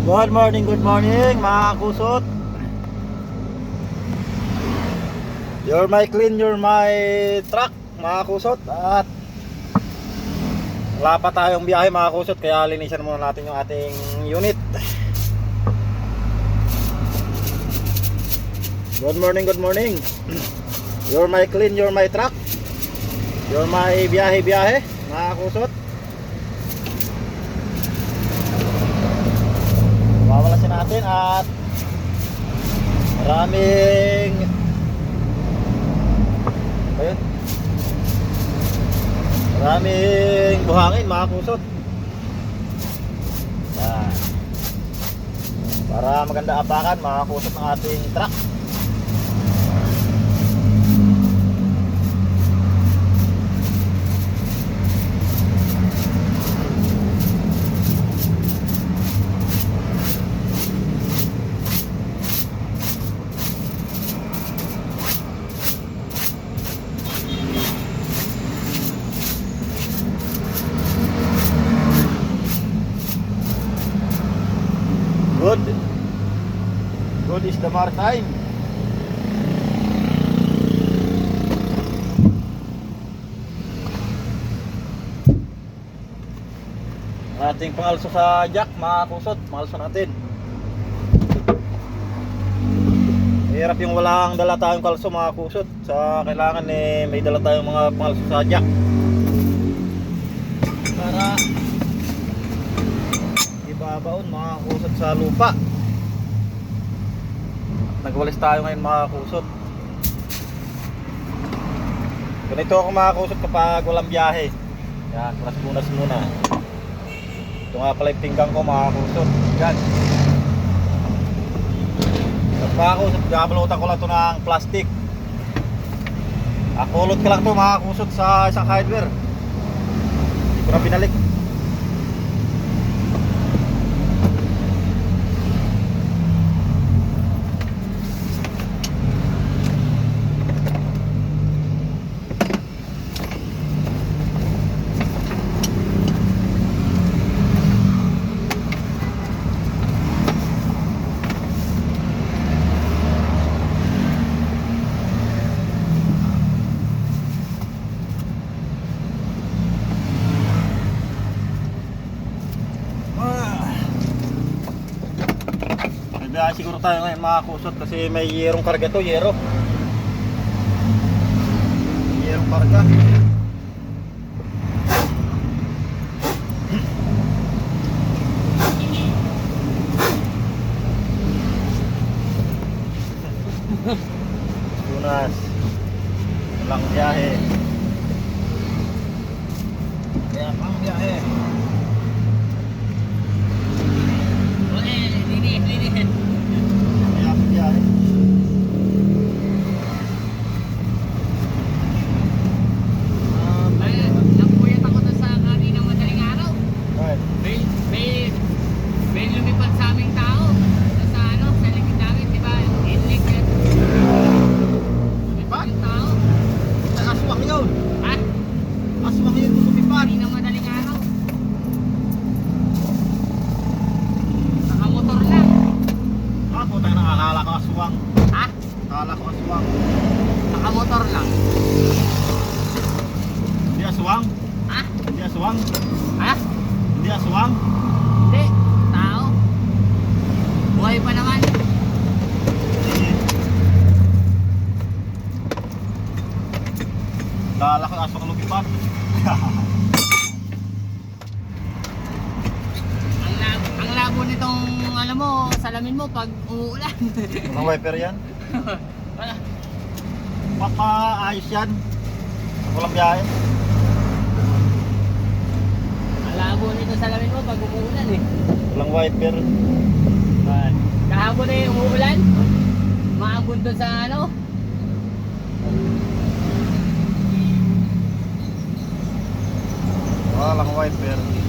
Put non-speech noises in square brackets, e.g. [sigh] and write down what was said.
Good morning, good morning mga kusot. You're my clean, you're my truck mga kusot. At wala pa tayong biyahe mga kusot kaya linisan muna natin yung ating unit. Good morning, good morning. You're my clean, you're my truck. You're my biyahe-biyahe mga kusot. Wawalasin natin at maraming ayun. Maraming buhangin mga kusot. Para maganda apakan mga kusot ng ating truck good good is the maritime ating pangalso sa jack mga kusot pangalso natin. Hirap yung walang dala tayong kalso mga kusot. Sa kailangan eh may dala tayong mga pangalso sa jack. Para ibabaon mga kusot sa lupa nagwalis tayo ngayon mga kusot ganito ako mga kusot kapag walang biyahe. Yan punas punas muna. Ito nga pala yung pinggang ko mga kusot yan. At mga kusot gabalutan ko lang ito ng plastic. Akulot ko lang ito mga kusot sa isang hardware. Hindi ko na binalik Biyahe siguro tayo ngayon mga kusot kasi may yerong karga to, yero. Yerong karga. [laughs] Tunas. Walang biyahe. Kaya pang biyahe. Ang labo, ang labo nitong, alam mo, salamin mo pag umuulan. [laughs] Mga wiper yan. Wala. Papaayos yan. Walang biyahe. Ang labo nito salamin mo pag umuulan eh. Walang wiper. Kahapon eh umuulan. Maambon doon sa ano. Walang wiper.